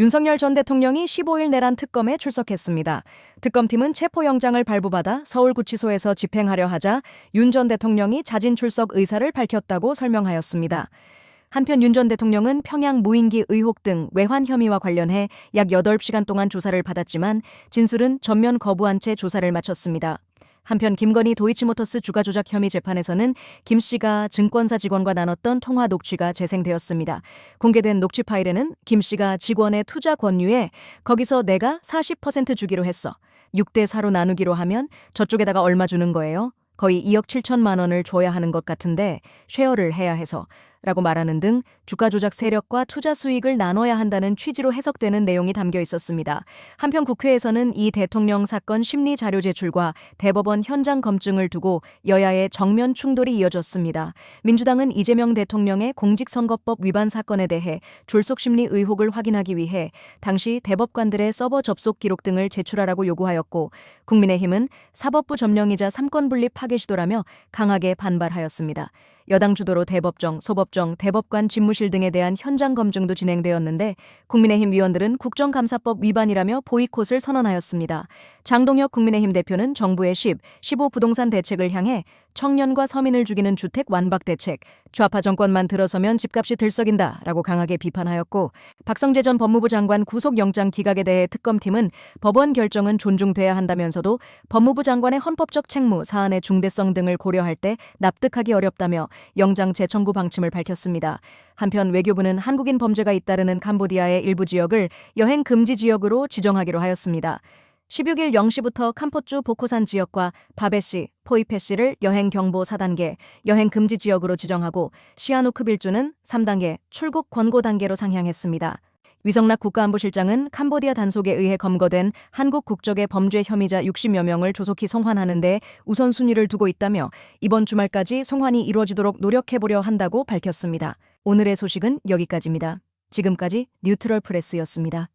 윤석열 전 대통령이 15일 내란 특검에 출석했습니다. 특검팀은 체포영장을 발부받아 서울구치소에서 집행하려 하자 윤 전 대통령이 자진 출석 의사를 밝혔다고 설명하였습니다. 한편 윤 전 대통령은 평양 무인기 의혹 등 외환 혐의와 관련해 약 8시간 동안 조사를 받았지만 진술은 전면 거부한 채 조사를 마쳤습니다. 한편 김건희 도이치모터스 주가 조작 혐의 재판에서는 김 씨가 증권사 직원과 나눴던 통화 녹취가 재생되었습니다. 공개된 녹취 파일에는 김 씨가 직원의 투자 권유에 거기서 내가 40% 주기로 했어. 6대 4로 나누기로 하면 저쪽에다가 얼마 주는 거예요? 거의 2억 7천만 원을 줘야 하는 것 같은데 쉐어를 해야 해서 라고 말하는 등 주가 조작 세력과 투자 수익을 나눠야 한다는 취지로 해석되는 내용이 담겨 있었습니다. 한편 국회에서는 이 대통령 사건 심리 자료 제출과 대법원 현장 검증을 두고 여야의 정면 충돌이 이어졌습니다. 민주당은 이재명 대통령의 공직선거법 위반 사건에 대해 졸속 심리 의혹을 확인하기 위해 당시 대법관들의 서버 접속 기록 등을 제출하라고 요구하였고 국민의힘은 사법부 점령이자 삼권 분립 파괴 시도라며 강하게 반발하였습니다. 여당 주도로 대법정, 소법정, 대법관 집무실 등에 대한 현장 검증도 진행되었는데 국민의힘 위원들은 국정감사법 위반이라며 보이콧을 선언하였습니다. 장동혁 국민의힘 대표는 정부의 10, 15 부동산 대책을 향해 청년과 서민을 죽이는 주택 완박 대책, 좌파 정권만 들어서면 집값이 들썩인다 라고 강하게 비판하였고 박성재 전 법무부 장관 구속영장 기각에 대해 특검팀은 법원 결정은 존중돼야 한다면서도 법무부 장관의 헌법적 책무, 사안의 중대성 등을 고려할 때 납득하기 어렵다며 영장 재청구 방침을 밝혔습니다. 한편 외교부는 한국인 범죄가 잇따르는 캄보디아의 일부 지역을 여행 금지 지역으로 지정하기로 하였습니다. 16일 0시부터 캄포주 보코산 지역과 바베시, 포이페시를 여행 경보 4단계, 여행 금지 지역으로 지정하고 시아누크 빌주는 3단계, 출국 권고 단계로 상향했습니다. 위성락 국가안보실장은 캄보디아 단속에 의해 검거된 한국 국적의 범죄 혐의자 60여 명을 조속히 송환하는 데 우선순위를 두고 있다며 이번 주말까지 송환이 이루어지도록 노력해보려 한다고 밝혔습니다. 오늘의 소식은 여기까지입니다. 지금까지 뉴트럴 프레스였습니다.